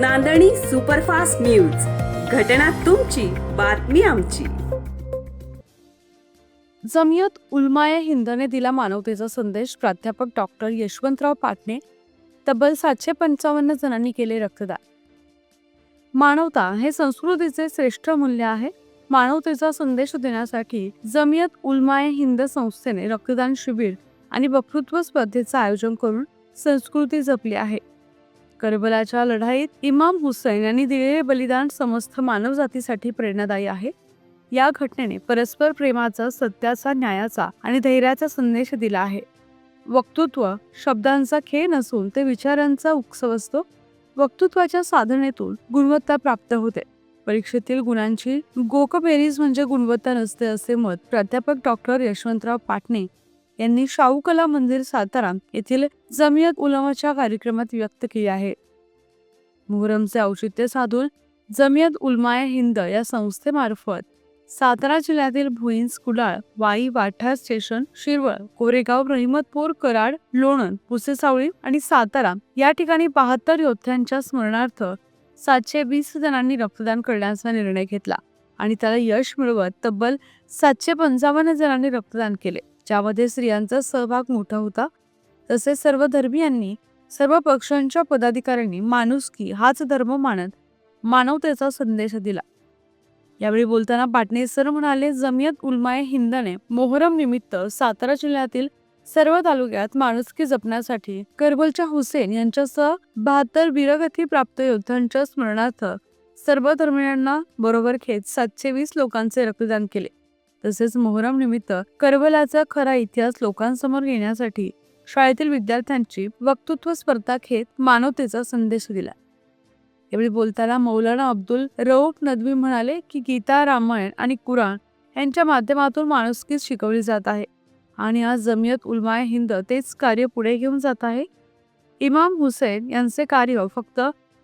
नांदणी superfast news. घटना तुमची बातमी आमची. जमियत उलमाया हिंदने दिला मानवतेचा संदेश प्राध्यापक डॉक्टर यशवंतराव पाटणे तब्बल सातशे पंचावन्न जणांनी केले रक्तदान. मानवता हे संस्कृतीचे श्रेष्ठ मूल्य आहे. मानवतेचा संदेश देण्यासाठी जमियत उलमाये हिंद संस्थेने रक्तदान शिबिर आणि वक्तृत्व स्पर्धेचं आयोजन करून संस्कृती जपली आहे. करबलाच्या लढाईत इमाम हुसैन यांनी दिलेले बलिदान समस्त मानवजातीसाठी प्रेरणादायी आहे. या घटनेने परस्पर प्रेमाचा सत्याचा न्यायाचा आणि धैर्याचा संदेश दिला आहे. वक्तृत्व शब्दांचा खेळ नसून ते विचारांचा उत्सव असतो. वक्तृत्वाच्या साधनेतून गुणवत्ता प्राप्त होते. परीक्षेतील गुणांची गोकबेरीज म्हणजे गुणवत्ता नसते असे मत प्राध्यापक डॉक्टर यशवंतराव पाटणे यांनी शाहू कला मंदिर सातारा येथील जमियत उलमाच्या कार्यक्रमात व्यक्त केली आहे. मुहरमचे औचित्य साधून जमियत उलमाया हिंद या संस्थेमार्फत सातारा जिल्ह्यातील भुईंज कुडाळ वाई वाठार स्टेशन शिरवळ कोरेगाव रहिमतपूर कराड लोणन पुसेसावळी आणि सातारा या ठिकाणी बहात्तर योद्ध्यांच्या स्मरणार्थ सातशे वीस जणांनी रक्तदान करण्याचा निर्णय घेतला आणि त्याला यश मिळवत तब्बल सातशे पंचावन्न जणांनी रक्तदान केले. ज्यामध्ये स्त्रियांचा सहभाग मोठा होता. तसेच सर्व धर्मियांनी सर्व पक्षांच्या पदाधिकाऱ्यांनी माणुसकी हाच धर्म मानत मानवतेचा संदेश दिला. यावेळी बोलताना पाटणे सर म्हणाले जमियत उलमाये हिंदने मोहरम निमित्त सातारा जिल्ह्यातील सर्व तालुक्यात माणुसकी जपण्यासाठी करबलच्या हुसेन यांच्यासह बहात्तर वीरगती प्राप्त योद्ध्यांच्या स्मरणार्थ सर्व धर्मियांना बरोबर घेत सातशे वीस लोकांचे रक्तदान केले. तसेच मोहरम निमित्त करबलाचा खरा इतिहास लोकांसमोर येण्यासाठी शाळेतील विद्यार्थ्यांची वक्तृत्व स्पर्धा घेत मानवतेचा संदेश दिला. यावेळी बोलताना मौलाना अब्दुल रऊफ नदवी म्हणाले की गीता रामायण आणि कुराण यांच्या माध्यमातून माणुसकीच शिकवली जात आहे. आणि आज जमियत उलमाय हिंद तेच कार्य पुढे घेऊन जात आहे. इमाम हुसेन यांचे कार्य फक्त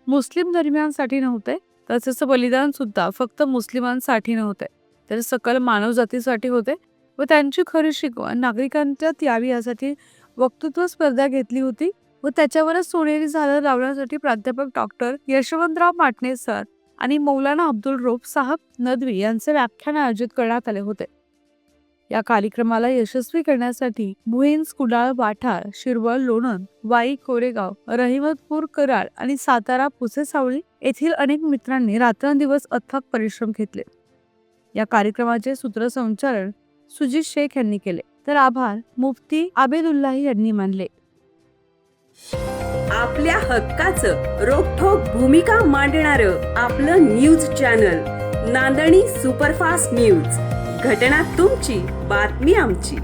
मुस्लिम धर्मियांसाठी नव्हते तसेच बलिदान सुद्धा फक्त मुस्लिमांसाठी नव्हते. तर सकल मानवजातीसाठी होते व त्यांची खरी शिकवण. नागरिकांच्यात यावी यासाठी वक्तृत्व स्पर्धा घेतली होती व त्याच्यावरच सोनेरी झालं लावण्यासाठी प्राध्यापक डॉक्टर यशवंतराव पाटणे सर आणि मौलाना अब्दुल रोफ साहब नदवी यांचे व्याख्यान आयोजित करण्यात आले होते. या कार्यक्रमाला यशस्वी करण्यासाठी भुईंज कुडाळ वाठार शिरवळ लोणंद वाई कोरेगाव रहिमतपूर कराड आणि सातारा पुसेसावळी येथील अनेक मित्रांनी रात्रंदिवस अथक परिश्रम घेतले. या कार्यक्रमाचे सूत्रसंचालन सुजित शेख यांनी केले. तर आभार मुफ्ती आबेदुल्लाही यांनी मानले. आपल्या हक्काचं रोखोक भूमिका मांडणार आपलं न्यूज चॅनल नांदणी सुपरफास्ट न्यूज. घटना तुमची बातमी आमची.